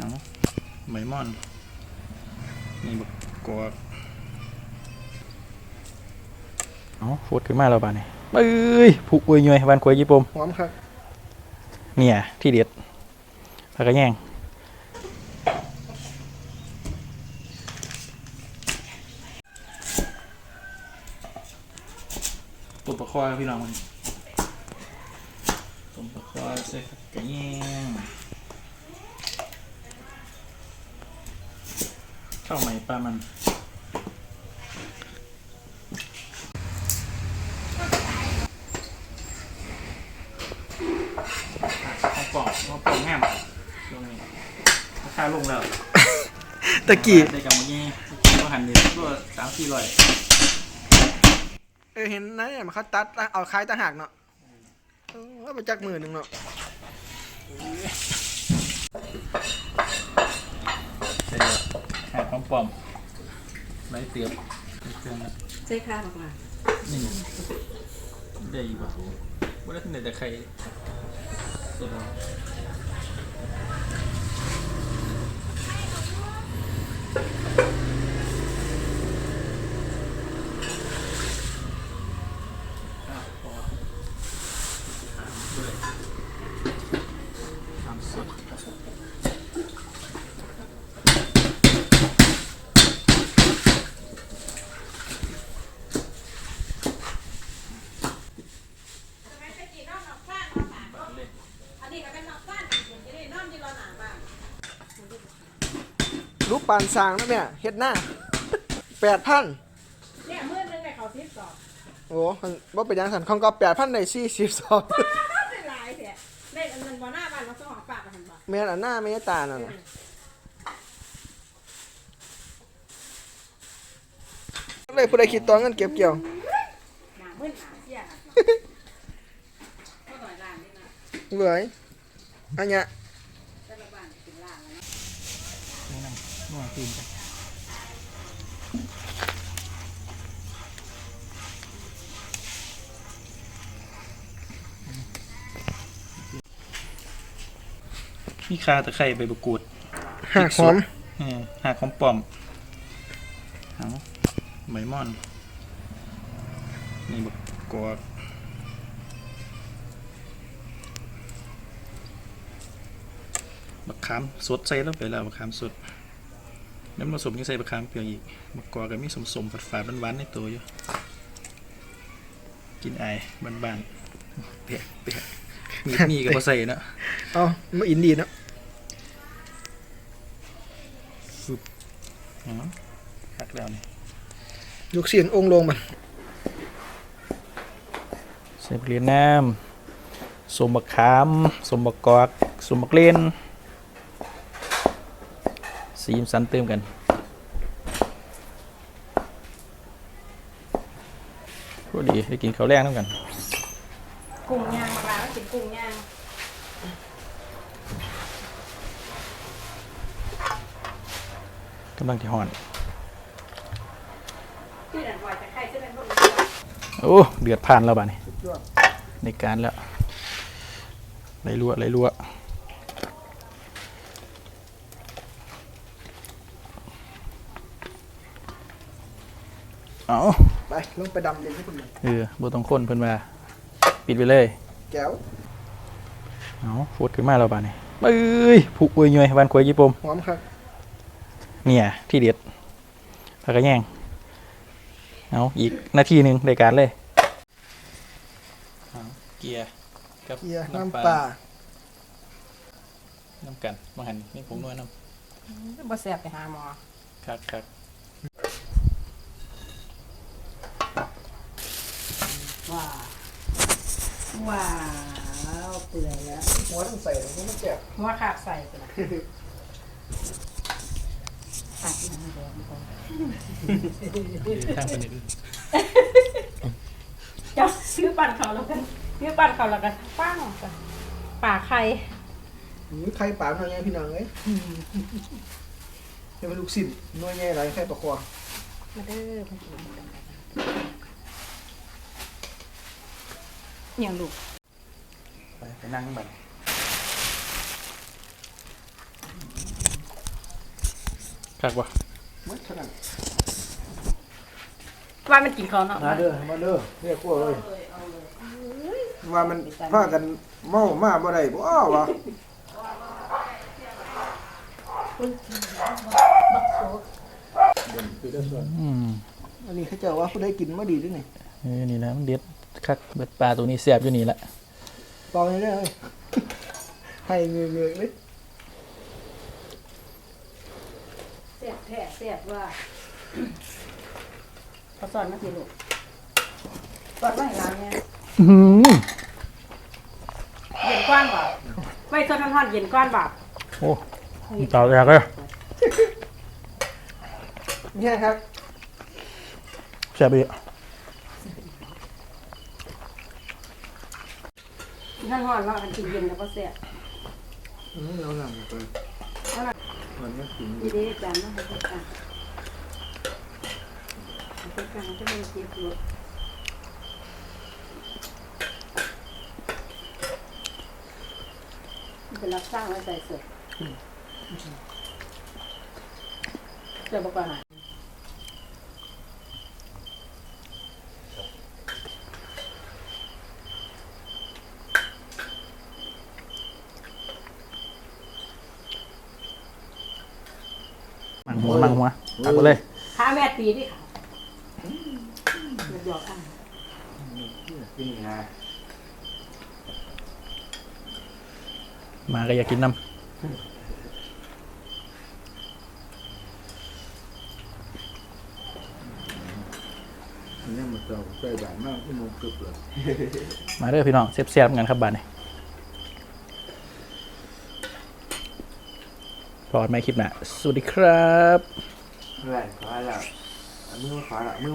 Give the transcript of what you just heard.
เอาใบม่อนนี่บักกวกเอาฟูดขึ้นมาแล้วบ้านี่เอ้ยผูกอุ้ยยวยบ้านควยญี่ปุ่มหอมครับเนี่ย ที่เด็ดผักกระแยงตุ่มปลาคอยครับพี่น้องมันตุ่มปลาคอยใส่ผักกระแยง ข้าวไหมปลามันของปล่องของปล่องแง่มลงนี่ราคาลงแล้วตะกี้ได้กับเมื่อกี้ตะกี้ก็หันเดียวตัวสามสี่ร้อยเออเห็นนะเนี่ยมันเขาตัดเอาคล้ายตะหักเนาะเออว่าไปจักมือหนึ่งเนาะใช่แล้วหา ของปลอมไรเตียบเครื่องนะใช่ค่ะบอกมานี่ได้อีกป่ะว่าได้ที่ไหนแต่ใครสุดแล้วอะพออะด้วยน้ำสด รูปปานสร้างนะเนี่ยเฮ็ดหน้าแปดพันเนี่ยมื่อนึงเนี่ยเขาทิปสอบโอ้มันว่าเป็นยังสันของก็แปดพันในสี่สิบสองได้หลายเสียได้อันนั้นบ่หน้าบ้านเราสองปากกันบ่แม่นอันหน้าไม่ตาน่ะนะเลยผู้ใดคิดตัวเงินเก็บเกี่ยว หนามื่นหนาเสียค่ะก็ต่อยล้านนี่นะเหลือยอันเนี้ย แต่ละบ้านเป็นล้านแล้วเนาะ นี่ นั่งนวดตีนกันมีคาตะไคร้ใบมะกรูดหักหอมเออหากของปลอมเอาใบม่อน นี่บักกวกบักขามสดใส่แล้วไปแล้วบักขามสด น้ำผสมยังใส่บักขามเปรี้ยวอีกบักกวกก็มีสมสมๆฝาดฝาดๆหวานๆในตัวอยู่กินไอายบ้านๆเปียกเปียกมีดนี่ก็บ่ใส่เนาะเอามาอินดีเนาะอ๋อคักแล้วนี่ยกเสียนองค์ลงมันใส่บักเลียนน้ำสมบักขาม สมบักกอก สมบักเล่น สีมสันเติมกันพอดีได้กินข้าวแรงน้ำกัน กุ้งย่างมาลาแล้วกินกุ้งย่างกำลังที่ห่อนที่ดันบ่อยจะใครจะเป็นพวกโอ้ เดือดผ่านแล้วบ้านี่ในการแล้วไหลรัวไหลรัว เอาไปลงไปดำเด่นให้คุณหน่อยเออบ่ต้องคนเพิ่นว่าปิดไปเลยแก้วเอาฟูดขึ้นมาแล้วบ้านี่เอ้ยผูกอุ้ยยวยบ้านควยญี่ปุ่มหอมครับเนี่ยที่เด็ดผักกระแยงเอาอีกนาทีหนึ่งรายการเลยเอาเกียร์กับเกียร์น้ำปลาน้ำกันมาหันนี่ผมนวดน้บ่แซ่บไปหาหมอำคักคัก ว้าวว้าวเปื่ อยแล้วหัวต้องใส่ลงไม่แก้วหัวขาดใส่ไปละตัดอีกนิดเดียวไม่พอทางเป็นอื่นเจ้าซื้อปั่นเขาแล้วกันซื้อปั่นเขาแล้วกันปั้งกันป่าไข่หือใครปาดหน่อยไงพี่น้องเอ้ยเป็นลูกศิษย์น้อยแง่ไรใครประคอมาเด้อมากินกันอย่างลูกไปไป นั่งบัดคักวะหมดเท่านั้นว่ามันกินของเนาะมาเด้อมาเด้อเรียกว่าเลยว่ามันพากันเมามาบ่ได้บ่วะคือได้ส่วนอืมอันนี้เขาเจ้าว่าผู้ใดกินมาดีด้วยนี่เออนี่นะมันเด็ดคักเบ็ดปลาตัวนี้แซ่บอยู่นี่แหละ เปล่าเลยเด้อเฮ้ยให้เงือกๆเลยเสียบแท้เสียบว่าเขาสอนมาสิลูกสอนว่าให้ร้านเนี่ยอื้อหือเย็นกว้านบ่ไม่ทนทอนๆเย็นกว้านบ่โอ้เต่าแตกเลยเนี่ยครับแซ่บอีก ท่านฮอนว่ากันกินเย็นแล้วก็เสียบอืมเราหนังไปมันก็กินดีดีจานเนาะให้กลางให้กลางจะไม่เจ็บลูกเป็นรับสร้างไว้ใส่เสื้อเสื้อประกอบหา มังหัวมังหัวตักไปเลยข้าแม่ตีดิค่ะมันหยอกอะกินนะมาก็อยากกินน้อันนี้มันจะใส่บานมากที่มันกรึบเลยำมาเด้อพี่น้องแซ่บๆกันครับบ้านนี้ พอดไหมคลิปหน้าสวัสดีครับแหล่งขอละมือขอละมือ